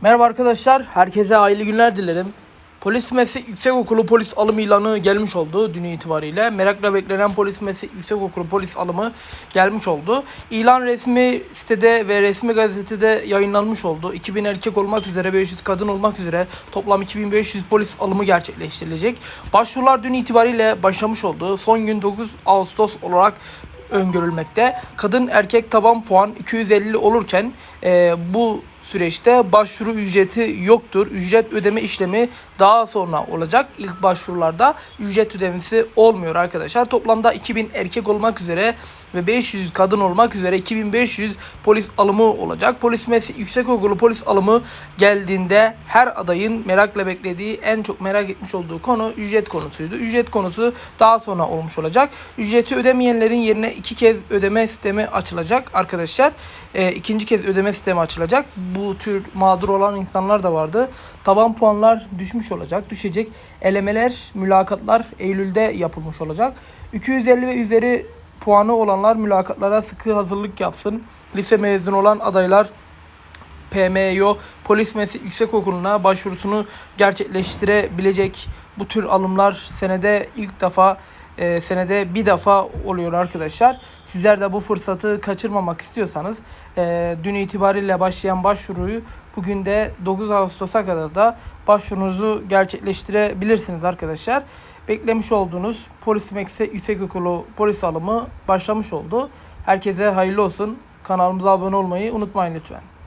Merhaba arkadaşlar, herkese hayırlı günler dilerim. Polis Meslek Yüksekokulu polis alım ilanı gelmiş oldu dün itibariyle. Merakla beklenen Polis Meslek Yüksekokulu polis alımı gelmiş oldu. İlan resmi sitede ve resmi gazetede yayınlanmış oldu. 2000 erkek olmak üzere 500 kadın olmak üzere toplam 2500 polis alımı gerçekleştirilecek. Başvurular dün itibariyle başlamış oldu. Son gün 9 Ağustos olarak öngörülmekte. Kadın erkek taban puan 250 olurken e, bu süreçte başvuru ücreti yoktur. Ücret ödeme işlemi daha sonra olacak. İlk başvurularda ücret ödemesi olmuyor arkadaşlar. Toplamda 2000 erkek olmak üzere ve 500 kadın olmak üzere 2500 polis alımı olacak. Polis Meslek Yüksekokulu polis alımı geldiğinde her adayın merakla beklediği, en çok merak etmiş olduğu konu ücret konusuydu. Ücret konusu daha sonra olmuş olacak. Ücreti ödemeyenlerin yerine iki kez ödeme sistemi açılacak arkadaşlar. Ee, ikinci kez ödeme sistemi açılacak. Bu tür mağdur olan insanlar da vardı. Taban puanlar düşmüş olacak, düşecek. Elemeler, mülakatlar Eylül'de yapılmış olacak. 250 ve üzeri puanı olanlar mülakatlara sıkı hazırlık yapsın. Lise mezun olan adaylar PMYO Polis Meslek Yüksekokulu'na başvurusunu gerçekleştirebilecek bu tür alımlar senede ilk defa e, senede bir defa oluyor arkadaşlar. Sizler de bu fırsatı kaçırmamak istiyorsanız e, dün itibariyle başlayan başvuruyu bugün de 9 Ağustos'a kadar da başvurunuzu gerçekleştirebilirsiniz arkadaşlar. Beklemiş olduğunuz Polis Meslek Yüksekokulu polis alımı başlamış oldu. Herkese hayırlı olsun. Kanalımıza abone olmayı unutmayın lütfen.